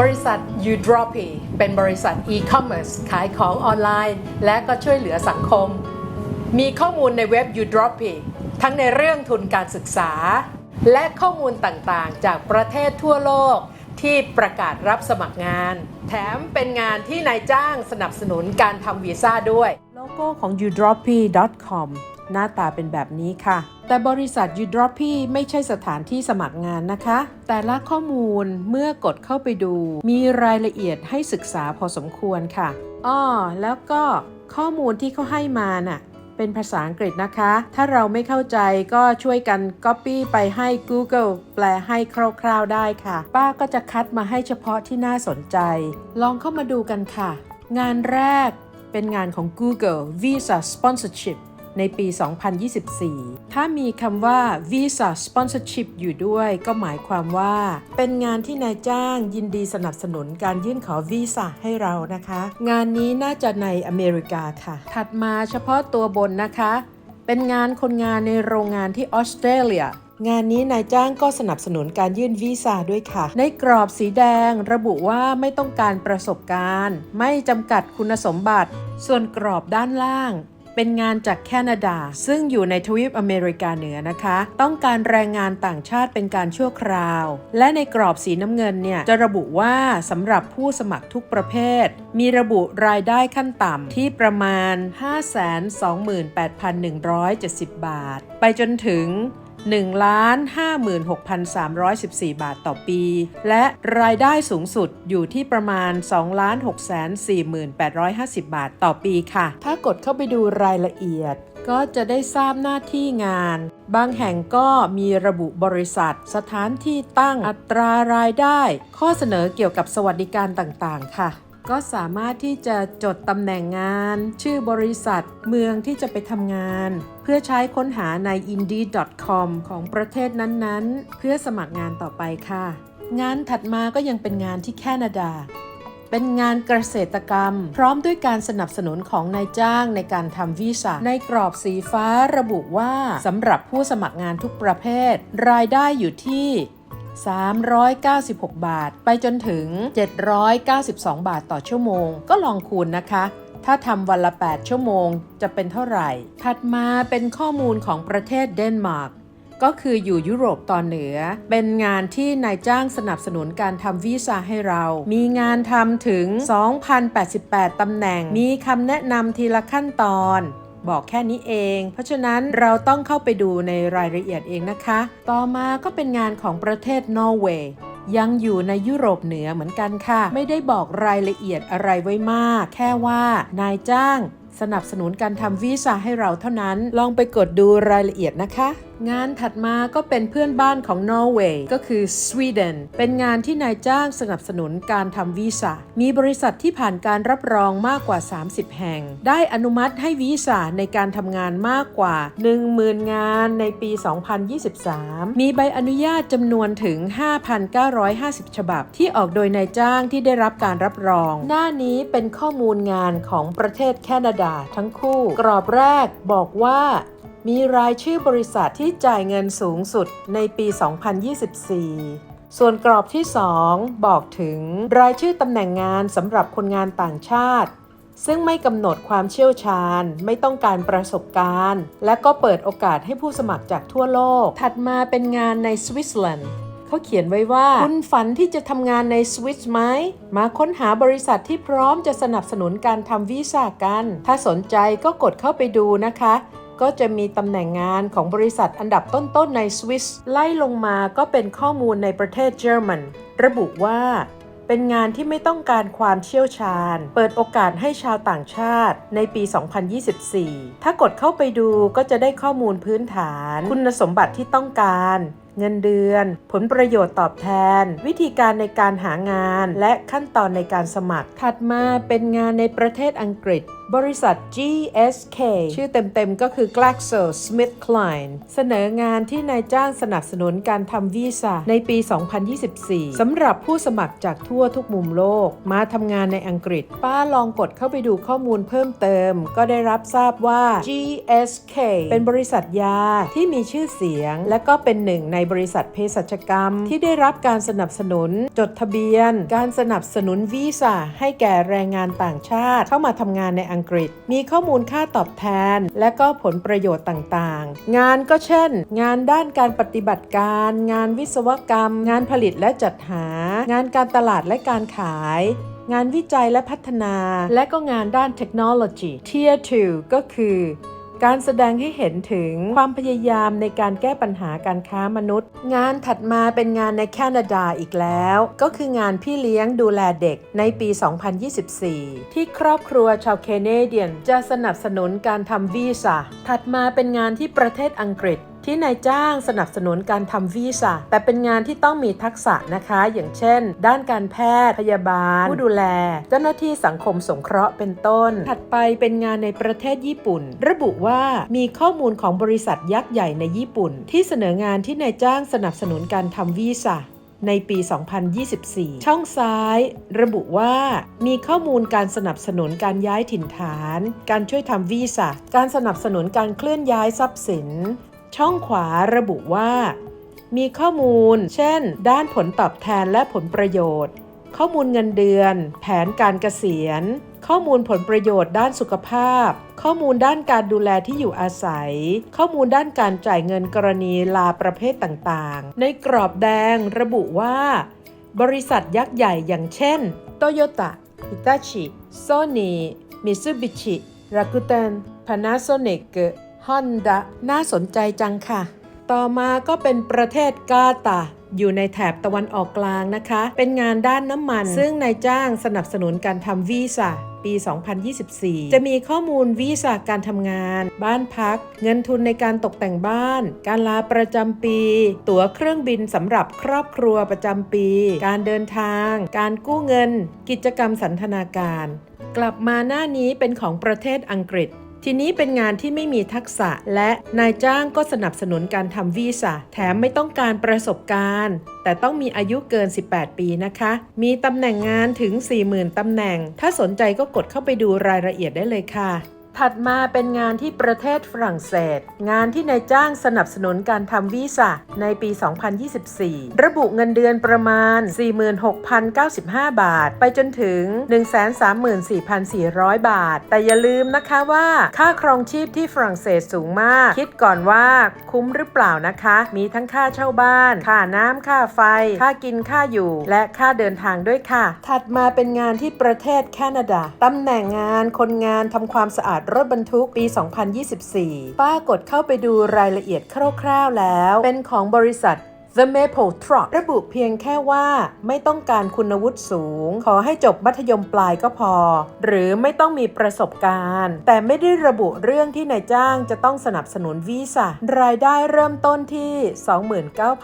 บริษัท Udropy เป็นบริษัท e-commerce ขายของออนไลน์ และก็ช่วยเหลือสังคม มีข้อมูลในเว็บ Udropy ทั้งในเรื่องทุนการศึกษา และข้อมูลต่างๆ จากประเทศทั่วโลกที่ประกาศรับสมัครงาน แถมเป็นงานที่นายจ้างสนับสนุนการทำวีซ่าด้วย โลโก้ของ udropy.com หน้าตาเป็นแบบนี้ค่ะ แต่บริษัท Udropy ไม่ใช่สถานที่สมัครงานนะคะ แต่ละข้อมูลเมื่อกดเข้าไปดู มีรายละเอียดให้ศึกษาพอสมควรค่ะอ้อแล้วก็ข้อมูลที่เขาให้มาน่ะเป็นภาษาอังกฤษนะคะ ถ้าเราไม่เข้าใจก็ช่วยกัน Copy ไปให้ Google แปลให้คร่าวๆได้ค่ะ ป้าก็จะคัดมาให้เฉพาะที่น่าสนใจ ลองเข้ามาดูกันค่ะ งานแรกเป็นงานของ Google Visa Sponsorship ในปี 2024 ถ้ามีคำว่า Visa Sponsorship อยู่ด้วยก็หมายความว่า เป็นงานที่นายจ้างยินดีสนับสนุนการยื่นขอวีซ่าให้เรานะคะ งานนี้น่าจะในอเมริกาค่ะ ถัดมาเฉพาะตัวบนนะคะ เป็นงานคนงานในโรงงานที่ออสเตรเลียงานนี้นายจ้างก็สนับสนุนการยื่นวีซ่าด้วยค่ะ ในกรอบสีแดงระบุว่าไม่ต้องการประสบการณ์ ไม่จำกัดคุณสมบัติ ส่วนกรอบด้านล่าง เป็นงานจากแคนาดา ซึ่งอยู่ในทวีปอเมริกาเหนือนะคะ ต้องการแรงงานต่างชาติเป็นการชั่วคราว และในกรอบสีน้ำเงินเนี่ยจะระบุว่าสำหรับผู้สมัครทุกประเภท มีระบุรายได้ขั้นต่ำที่ประมาณ 528,170 บาท ไปจนถึง 1,56,314 บาทต่อปี และรายได้สูงสุดอยู่ที่ประมาณ 2,648,50 บาทต่อปีค่ะ ถ้ากดเข้าไปดูรายละเอียดก็จะได้ทราบหน้าที่งาน บางแห่งก็มีระบุบริษัท สถานที่ตั้งอัตรารายได้ ข้อเสนอเกี่ยวกับสวัสดิการต่างๆ ค่ะ ก็สามารถที่จะจดตำแหน่งงาน ชื่อบริษัทเมืองที่จะไปทำงาน เพื่อใช้ค้นหาใน indeed.com ของประเทศนั้นๆ เพื่อสมัครงานต่อไปค่ะ งานถัดมาก็ยังเป็นงานที่แคนาดา เป็นงานเกษตรกรรม พร้อมด้วยการสนับสนุนของนายจ้างในการทำวีซ่าในกรอบสีฟ้าระบุว่าสำหรับผู้สมัครงานทุกประเภท รายได้อยู่ที่ 396 บาท ไปจนถึง 792 บาทต่อชั่วโมง ก็ลองคูณนะคะ ถ้าทำวันละ 8 ชั่วโมงจะเป็นเท่าไหร่ ถัดมาเป็นข้อมูลของประเทศเดนมาร์กก็คืออยู่ยุโรปตอนเหนือ เป็นงานที่นายจ้างสนับสนุนการทำวีซ่าให้เรา มีงานทำถึง 2,088ตำแหน่ง มีคำแนะนำทีละขั้นตอน บอกแค่นี้เอง เพราะฉะนั้นเราต้องเข้าไปดูในรายละเอียดเองนะคะ ต่อมาก็เป็นงานของประเทศนอร์เวย์ยังอยู่ในยุโรปเหนือเหมือนกันค่ะ ไม่ได้บอกรายละเอียดอะไรไว้มาก แค่ว่านายจ้าง สนับสนุนการทำวีซ่าให้เราเท่านั้น ลองไปกดดูรายละเอียดนะคะงานถัดมาก็เป็นเพื่อนบ้านของนอร์เวย์ก็คือสวีเดนเป็นงานที่นายจ้างสนับสนุนการทำวีซ่ามีบริษัทที่ผ่านการรับรองมากกว่า 30 แห่ง ได้อนุมัติให้วีซ่าในการทำงานมากกว่า 10,000 งานในปี 2023 มีใบอนุญาตจำนวนถึง 5,950 ฉบับ ที่ออกโดยนายจ้างที่ได้รับการรับรอง หน้านี้เป็นข้อมูลงานของประเทศแคนาดาทั้งคู่ กรอบแรกบอกว่า มีรายชื่อบริษัทที่จ่ายเงินสูงสุดในปี 2024 ส่วนกรอบที่ 2 บอกถึงรายชื่อตำแหน่งงานสำหรับคนงานต่างชาติ ซึ่งไม่กำหนดความเชี่ยวชาญ ไม่ต้องการประสบการณ์ และก็เปิดโอกาสให้ผู้สมัครจากทั่วโลก ถัดมาเป็นงานในสวิตเซอร์แลนด์เขาเขียนไว้ว่า คุณฝันที่จะทำงานในสวิตไหม มาค้นหาบริษัทที่พร้อมจะสนับสนุนการทำวีซ่ากัน ถ้าสนใจก็กดเข้าไปดูนะคะ ก็จะมีตำแหน่งงานของบริษัทอันดับต้นๆในสวิสไล่ลงมาก็เป็นข้อมูลในประเทศเยอรมันระบุว่า เป็นงานที่ไม่ต้องการความเชี่ยวชาญ เปิดโอกาสให้ชาวต่างชาติในปี 2024 ถ้ากดเข้าไปดูก็จะได้ข้อมูลพื้นฐาน คุณสมบัติที่ต้องการเงินเดือน ผลประโยชน์ตอบแทน วิธีการในการหางาน และขั้นตอนในการสมัคร ถัดมาเป็นงานในประเทศอังกฤษบริษัท GSK ชื่อเต็มๆก็คือ GlaxoSmithKline เสนองานที่นายจ้างสนับสนุนการทำวีซ่าในปี 2024 สำหรับผู้สมัครจากทั่วทุกมุมโลก มาทำงานในอังกฤษ ป้าลองกดเข้าไปดูข้อมูลเพิ่มเติม ก็ได้รับทราบว่า GSK เป็นบริษัทยาที่มีชื่อเสียง และก็เป็นหนึ่งในบริษัทเภสัชกรรม ที่ได้รับการสนับสนุน จดทะเบียน การสนับสนุนวีซ่าให้แก่แรงงานต่างชาติเข้ามาทำงานในอังกฤษ มีข้อมูลค่าตอบแทน และก็ผลประโยชน์ต่างๆ งานก็เช่น งานด้านการปฏิบัติการ งานวิศวกรรม งานผลิตและจัดหา งานการตลาดและการขาย งานวิจัยและพัฒนา และก็งานด้านเทคโนโลยี Tier 2 ก็คือ การแสดงให้เห็นถึงความพยายามในการแก้ปัญหาการค้ามนุษย์ งานถัดมาเป็นงานในแคนาดาอีกแล้ว ก็คืองานพี่เลี้ยงดูแลเด็กในปี 2024 ที่ครอบครัวชาวแคนาเดียนจะสนับสนุนการทำวีซ่าถัดมาเป็นงานที่ประเทศอังกฤษ ที่นายจ้างสนับสนุนการทำวีซ่าแต่เป็นงานที่ต้องมีทักษะนะคะ อย่างเช่น ด้านการแพทย์พยาบาล ผู้ดูแล เจ้าหน้าที่สังคมสงเคราะห์เป็นต้น ถัดไปเป็นงานในประเทศญี่ปุ่น ระบุว่ามีข้อมูลของบริษัทยักษ์ใหญ่ในญี่ปุ่น ที่เสนองานที่นายจ้างสนับสนุนการทำวีซ่าในปี 2024 ช่องซ้าย ระบุว่า มีข้อมูลการสนับสนุนการย้ายถิ่นฐาน การช่วยทำวีซ่าการสนับสนุนการเคลื่อนย้ายทรัพย์สิน ช่องขวาระบุว่า มีข้อมูล เช่น ด้านผลตอบแทนและผลประโยชน์ ข้อมูลเงินเดือน แผนการเกษียณ ข้อมูลผลประโยชน์ด้านสุขภาพ ข้อมูลด้านการดูแลที่อยู่อาศัย ข้อมูลด้านการจ่ายเงินกรณีลาประเภทต่างๆ ในกรอบแดงระบุว่า บริษัทยักษ์ใหญ่อย่างเช่นโตโยต้าฮิตาชิโซนีมิตซูบิชิรากุเตนพานาโซนิก ฮอนดาน่าสนใจจังค่ะ ต่อมาก็เป็นประเทศกาตาอยู่ในแถบตะวันออกกลางนะคะ เป็นงานด้านน้ำมัน ซึ่งนายจ้างสนับสนุนการทำวีซ่าปี 2024 จะมีข้อมูลวีซ่าการทำงาน บ้านพัก เงินทุนในการตกแต่งบ้าน การลาประจำปี ตั๋วเครื่องบินสำหรับครอบครัวประจำปี การเดินทาง การกู้เงิน กิจกรรมสันทนาการ กลับมาหน้านี้เป็นของประเทศอังกฤษ ทีนี้เป็นงานที่ไม่มีทักษะ และนายจ้างก็สนับสนุนการทำวีซ่าแถมไม่ต้องการประสบการณ์ แต่ต้องมีอายุเกิน 18 ปีนะคะ มีตำแหน่งงานถึง 40,000ตำแหน่ง ถ้าสนใจก็กดเข้าไปดูรายละเอียดได้เลยค่ะ ถัดมาเป็นงานที่ประเทศฝรั่งเศส งานที่นายจ้างสนับสนุนการทำวีซ่าในปี 2024 ระบุเงินเดือนประมาณ 46,095 บาท ไปจนถึง 134,400 บาท แต่อย่าลืมนะคะว่า ค่าครองชีพที่ฝรั่งเศสสูงมาก คิดก่อนว่าคุ้มหรือเปล่านะคะ มีทั้งค่าเช่าบ้าน ค่าน้ำค่าไฟ ค่ากินค่าอยู่ และค่าเดินทางด้วยค่ะ ถัดมาเป็นงานที่ประเทศแคนาดาตำแหน่งงานคนงานทำความสะอาดรถบรรทุกปี 2024 ป้ากดเข้าไปดูรายละเอียดคร่าวๆแล้ว เป็นของบริษัท The Maple Truck ระบุเพียงแค่ว่าไม่ต้องการคุณวุฒิสูง ขอให้จบมัธยมปลายก็พอ หรือไม่ต้องมีประสบการณ์ แต่ไม่ได้ระบุเรื่องที่นายจ้างจะต้องสนับสนุนวีซ่ารายได้เริ่มต้นที่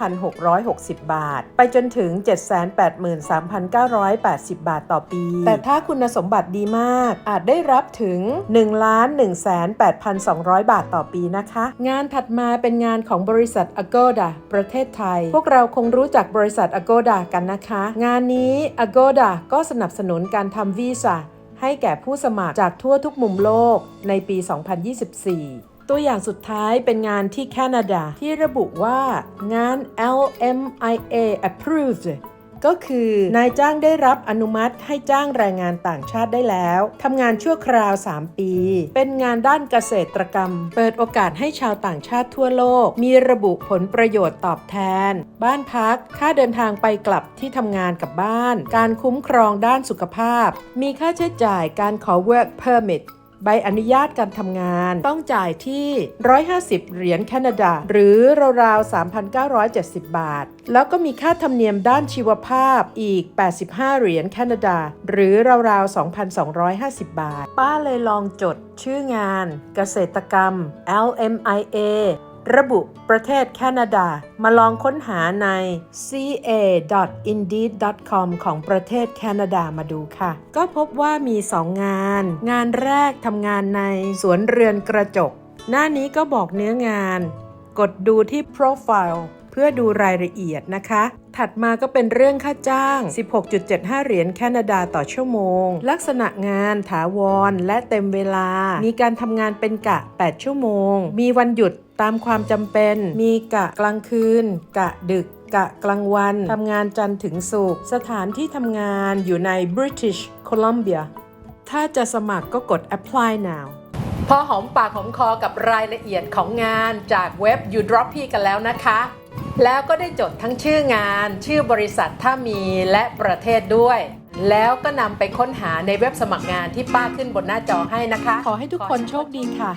29,660 บาท ไปจนถึง 783,980 บาทต่อปี แต่ถ้าคุณสมบัติดีมาก อาจได้รับถึง 1 1 8 2 0 0 บาทต่อปีนะคะ งานถัดมาเป็นงานของบริษัท Agoda ประเทศไทยพวกเราคงรู้จักบริษัท Agoda กันนะคะ งานนี้ Agoda ก็สนับสนุนการทำวีซ่าให้แก่ผู้สมัครจากทั่วทุกมุมโลกในปี 2024 ตัวอย่างสุดท้ายเป็นงานที่แคนาดาที่ระบุว่างาน LMIA approved ก็คือนายจ้างได้รับอนุมัติให้จ้างแรงงานต่างชาติได้แล้วทำงานชั่วคราว 3 ปี เป็นงานด้านเกษตรกรรม เปิดโอกาสให้ชาวต่างชาติทั่วโลก มีระบุผลประโยชน์ตอบแทน บ้านพัก ค่าเดินทางไปกลับที่ทำงานกับบ้าน การคุ้มครองด้านสุขภาพ มีค่าใช้จ่ายการขอ work permit ใบอนุญาตการทำงาน ต้องจ่ายที่ 150 เหรียญแคนาดา หรือราวๆ 3,970 บาท แล้วก็มีค่าธรรมเนียมด้านชีวภาพอีก 85 เหรียญแคนาดา หรือราวๆ 2,250 บาท ป้าเลยลองจดชื่องาน เกษตรกรรม LMIA ระบุประเทศแคนาดา มาลองค้นหาใน ca.indeed.com ของประเทศแคนาดามาดูค่ะ ก็พบว่ามี 2 งาน งานแรกทำงานในสวนเรือนกระจก หน้านี้ก็บอกเนื้องาน กดดูที่ Profile เพื่อดูรายละเอียดนะคะ ถัดมาก็เป็นเรื่องค่าจ้าง 16.75 เหรียญแคนาดาต่อชั่วโมง ลักษณะงานถาวรและเต็มเวลา มีการทำงานเป็นกะ 8 ชั่วโมง มีวันหยุด ตามความจำเป็น มีกะกลางคืน กะดึกกะกลางวันทำงานจันทร์ถึงศุกร์สถานที่ทำงานอยู่ใน British Columbia ถ้าจะสมัครก็กด apply now พอหอมปากหอมคอกับรายละเอียดของงานจากเว็บ u d r o p p กันแล้วนะคะ แล้วก็ได้จดทั้งชื่องาน ชื่อบริษัทถ้ามีและประเทศด้วย แล้วก็นำไปค้นหาในเว็บสมัครงานที่ป้าขึ้นบนหน้าจอให้นะคะ ขอให้ทุกคนโชคดีค่ะ